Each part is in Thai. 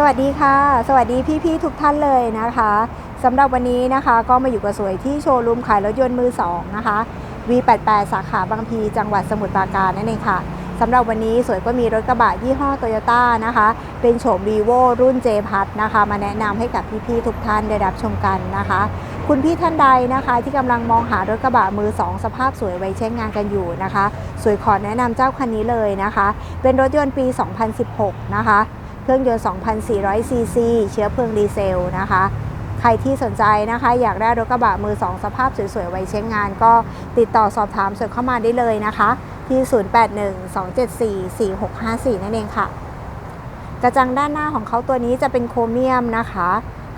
สวัสดีค่ะ สวัสดีพี่ๆทุกท่านเลยนะคะสำหรับวันนี้นะคะ ก็มาอยู่กับสวยที่โชว์รูมขายรถยนต์มือสองนะคะ V88 สาขาบางพี จังหวัดสมุทรปราการนั่นเองค่ะสำหรับวันนี้สวยก็มีรถกระบะยี่ห้อโตโยต้านะคะ เป็นโฉม v ีโวรุ่น J พัทนะคะ มาแนะนำให้กับพี่ๆทุกท่านได้รับชมกันนะคะ คุณพี่ท่านใดนะคะ ที่กำลังมองหารถกระบะมือ 2 สภาพสวยไว้ใช้งานกันอยู่นะคะ สวยขอแนะนำเจ้าคันนี้เลยนะคะ เป็นรถยนต์ปี 2016 นะคะ เครื่องยนต์ 2,400 ซีซี เชื้อเพลิงดีเซลนะคะ ใครที่สนใจนะคะ อยากได้รถกระบะมือ 2 สภาพสวยๆ ไว้ใช้งาน ก็ติดต่อสอบถามสดเข้ามาได้เลยนะคะ ที่ 0812744654 นั่นเองค่ะ กระจังด้านหน้าของเขาตัวนี้จะเป็นโครเมียมนะคะ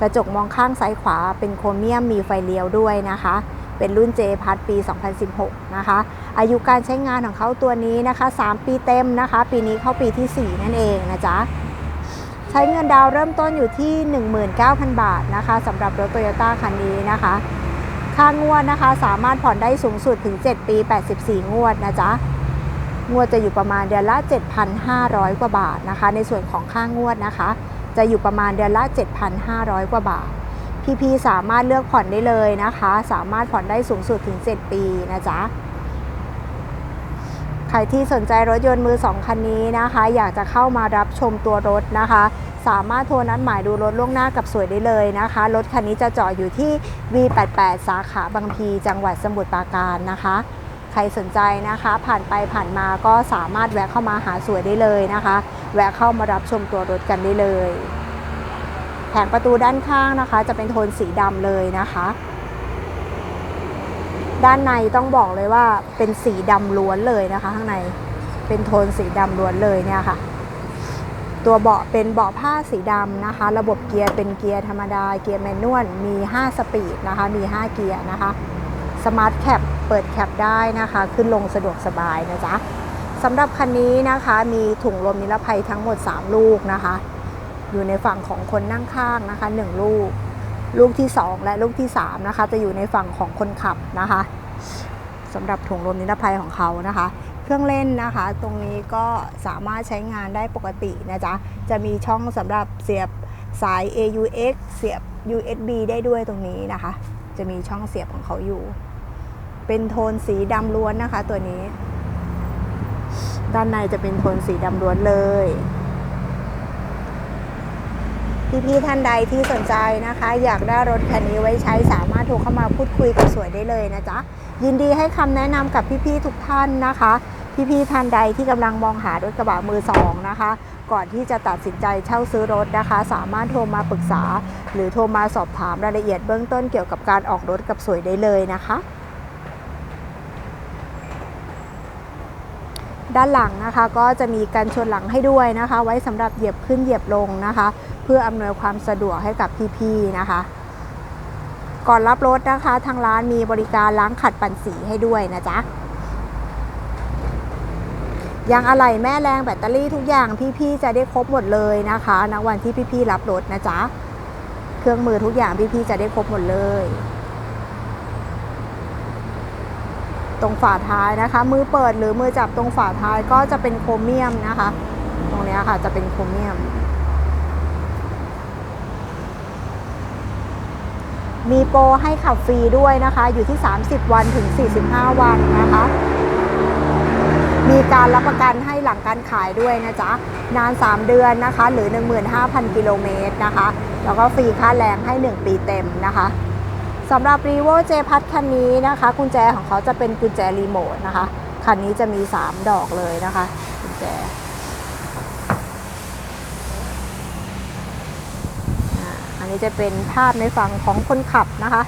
กระจกมองข้างซ้ายขวาเป็นโครเมียมมีไฟเลี้ยวด้วยนะคะเป็นรุ่น J พัทปี 2016 นะคะ อายุการใช้งานของเขาตัวนี้นะคะ 3 ปีเต็มนะคะ ปีนี้เข้าปีที่ 4 นั่นเองนะจ๊ะ ใช้เงินดาวเริ่มต้นอยู่ที่ 19,000 บาทนะคะสำหรับรถโตโยต้าคันนี้นะคะ ค่างวดนะคะ สามารถผ่อนได้สูงสุดถึง 7 ปี 84 งวดนะจ๊ะ งวดจะอยู่ประมาณเดือนละ 7,500 กว่าบาทนะคะ ในส่วนของค่างวดนะคะ จะอยู่ประมาณเดือนละ 7,500 กว่าบาท พี่ๆสามารถเลือกผ่อนได้เลยนะคะ สามารถผ่อนได้สูงสุดถึง 7 ปีนะจ๊ะใครที่สนใจรถยนต์มือ2คันนี้นะคะ อยากจะเข้ามารับชมตัวรถนะคะามารถโทรนัดหมายดูรถล่วงหน้ากับสวยได้เลยนะคะ รถคันนี้จะจอดอยู่ที่ V88 สาขาบางพี จังหวัดสมุทรปราการนะคะ ใครสนใจนะคะ ผ่านไปผ่านมาก็สามารถแวะเข้ามาหาสวยได้เลยนะคะ แวะเข้ามารับชมตัวรถกันได้เลย แผงประตูด้านข้างนะคะ จะเป็นโทนสีดำเลยนะคะด้านในต้องบอกเลยว่าเป็นสีดำล้วนเลยนะคะ ข้างในเป็นโทนสีดำล้วนเลยเนี่ยค่ะ ตัวเบาะเป็นเบาะผ้าสีดำนะคะ ระบบเกียร์เป็นเกียร์ธรรมดา เกียร์แมนนวล มี 5 สปีดนะคะ มี 5 เกียร์นะคะ สมาร์ทแคปเปิดแคปได้นะคะ ขึ้นลงสะดวกสบายนะจ๊ะสำหรับคันนี้นะคะมีถุงลมนิรภัยทั้งหมด 3 ลูกนะคะ อยู่ในฝั่งของคนนั่งข้างนะคะ 1 ลูก ลูกที่ 2 และลูกที่ 3 นะคะ จะอยู่ในฝั่งของคนขับนะคะสำหรับถุงลมนิรภัยของเขานะคะ เครื่องเล่นนะคะ ตรงนี้ก็สามารถใช้งานได้ปกตินะจ๊ะ จะมีช่องสำหรับเสียบสาย AUX เสียบ USB ได้ด้วยตรงนี้นะคะ จะมีช่องเสียบของเขาอยู่ เป็นโทนสีดำล้วนนะคะ ตัวนี้ ด้านในจะเป็นโทนสีดำล้วนเลยพี่ๆท่านใดที่สนใจนะคะ อยากได้รถคันนี้ไว้ใช้สามารถโทรเข้ามาพูดคุยกับสวยได้เลยนะจ๊ะ ยินดีให้คำแนะนำกับพี่ๆทุกท่านนะคะ พี่ๆท่านใดที่กำลังมองหารถกระบะมือสองนะคะ ก่อนที่จะตัดสินใจเช่าซื้อรถนะคะ สามารถโทรมาปรึกษา หรือโทรมาสอบถามรายละเอียดเบื้องต้นเกี่ยวกับการออกรถกับสวยได้เลยนะคะด้านหลังนะคะก็จะมีการชนหลังให้ด้วยนะคะ ไว้สำหรับเหยียบขึ้นเหยียบลงนะคะ เพื่ออำนวยความสะดวกให้กับพี่ๆนะคะ ก่อนรับรถนะคะ ทางร้านมีบริการล้างขัดปั่นสีให้ด้วยนะจ๊ะ ยางอะไหล่แม่แรงแบตเตอรี่ทุกอย่างพี่ๆจะได้ครบหมดเลยนะคะณวันที่พี่ๆรับรถนะจ๊ะเครื่องมือทุกอย่างพี่ๆจะได้ครบหมดเลย ตรงฝาท้ายนะคะ มือเปิดหรือมือจับตรงฝาท้ายก็จะเป็นโครเมียมนะคะ ตรงนี้ค่ะจะเป็นโครเมียม มีโปรให้ขับฟรีด้วยนะคะ อยู่ที่ 30 วันถึง 45 วันนะคะ มีการรับประกันให้หลังการขายด้วยนะจ๊ะ นาน 3 เดือนนะคะ หรือ 15,000 กิโลเมตรนะคะ แล้วก็ฟรีค่าแรงให้ 1 ปีเต็มนะคะสำหรับ r e v o J พัทคันนี้นะคะ กุญแจของเขาจะเป็นกุญแจรีโมทนะคะ คันนี้จะมี 3 ดอกเลยนะคะ กุญแจอันนี้จะเป็นภาพในฝั่งของคนขับนะคะ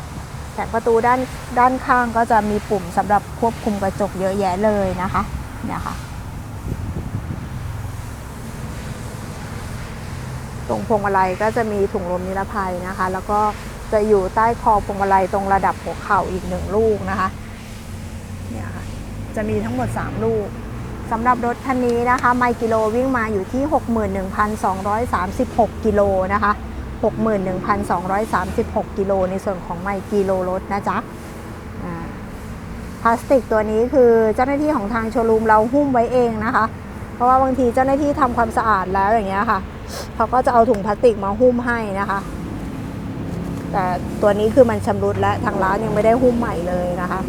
แผงประตูด้านด้านข้างก็จะมีปุ่มสำหรับควบคุมกระจกเยอะแยะเลยนะคะ เนี่ยค่ะ ตรงพวงมาลัยก็จะมีถุงลมนิรภัยนะคะ แล้วก็จะอยู่ใต้คอพวงมาลัยตรงระดับหัวเข่าอีกหนึ่งลูกนะคะ เนี่ยค่ะ จะมีทั้งหมด 3 ลูกสำหรับรถคันนี้นะคะ ไมล์กิโลวิ่งมาอยู่ที่ 61,236 กิโลนะคะ 61,236 กิโลในส่วนของไมล์กิโลรถนะจ๊ะ พลาสติกตัวนี้คือเจ้าหน้าที่ของทางโชว์รูมเราหุ้มไว้เองนะคะกราะว่าบางทีเจ้าหน้าที่ทำความสะอาดแล้วอย่างเงี้ยค่ะเขาก็จะเอาถุงพลาสติกมาหุ้มให้นะคะ แต่ตัวนี้คือมันชำรุดและทางร้านยังไม่ได้หุ้มใหม่เลยนะคะ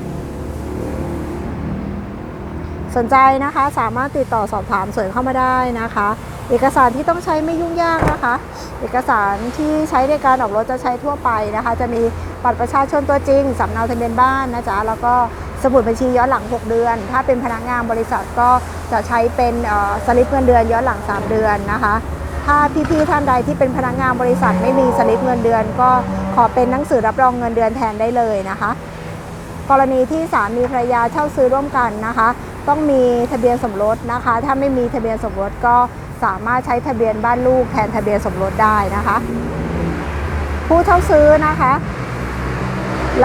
สนใจนะคะสามารถติดต่อสอบถามเสริมเข้ามาได้นะคะ เอกสารที่ต้องใช้ไม่ยุ่งยากนะคะ เอกสารที่ใช้ในการออกรถจะใช้ทั่วไปนะคะ จะมีบัตรประชาชนตัวจริงสำเนาทะเบียนบ้านนะจ๊ะแล้วก็ สมุดบัญชีย้อนหลัง 6 เดือน ถ้าเป็นพนักงานบริษัทก็จะใช้เป็นสลิปเงินเดือนย้อนหลัง 3 เดือนนะคะ ถ้าพี่ๆท่านใดที่เป็นพนักงานบริษัทไม่มีสลิปเงินเดือน ก็ขอเป็นหนังสือรับรองเงินเดือนแทนได้เลยนะคะ กรณีที่สามีภรรยาเช่าซื้อร่วมกันนะคะ ต้องมีทะเบียนสมรสนะคะ ถ้าไม่มีทะเบียนสมรสก็สามารถใช้ทะเบียนบ้านลูกแทนทะเบียนสมรสได้นะคะ ผู้เช่าซื้อนะคะ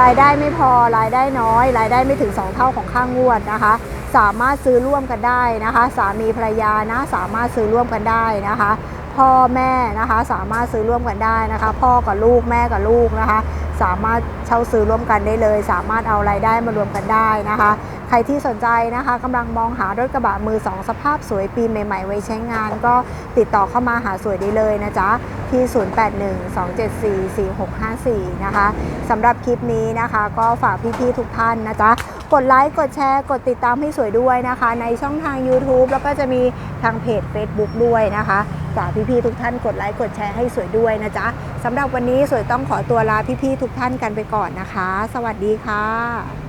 รายได้ไม่พอรายได้น้อย รายได้ไม่ถึง 2 เท่าของค่างวดนะคะ สามารถซื้อร่วมกันได้นะคะ สามีภรรยานะสามารถซื้อร่วมกันได้นะคะ พ่อแม่นะคะสามารถซื้อร่วมกันได้นะคะ พ่อกับลูกแม่กับลูกนะคะ สามารถเช่าซื้อร่วมกันได้เลย สามารถเอารายได้มารวมกันได้นะคะ ใครที่สนใจนะคะกำลังมองหารถกระบะมือสองสภาพสวยปีใหม่ๆ ไว้ใช้งาน ก็ติดต่อเข้ามาหาสวยได้เลยนะจ๊ะที่ 0812744654 นะคะสำหรับคลิปนี้นะคะ ก็ฝากพี่ๆทุกท่านนะจ๊ะ กดไลค์กดแชร์กดติดตามให้สวยด้วยนะคะ ในช่องทาง YouTube แล้วก็จะมีทางเพจ Facebook ด้วยนะคะฝากพี่ๆทุกท่านกดไลค์กดแชร์ให้สวยด้วยนะจ๊ะสำหรับวันนี้สวยต้องขอตัวลาพี่ๆทุกท่านกันไปก่อนนะคะ สวัสดีค่ะ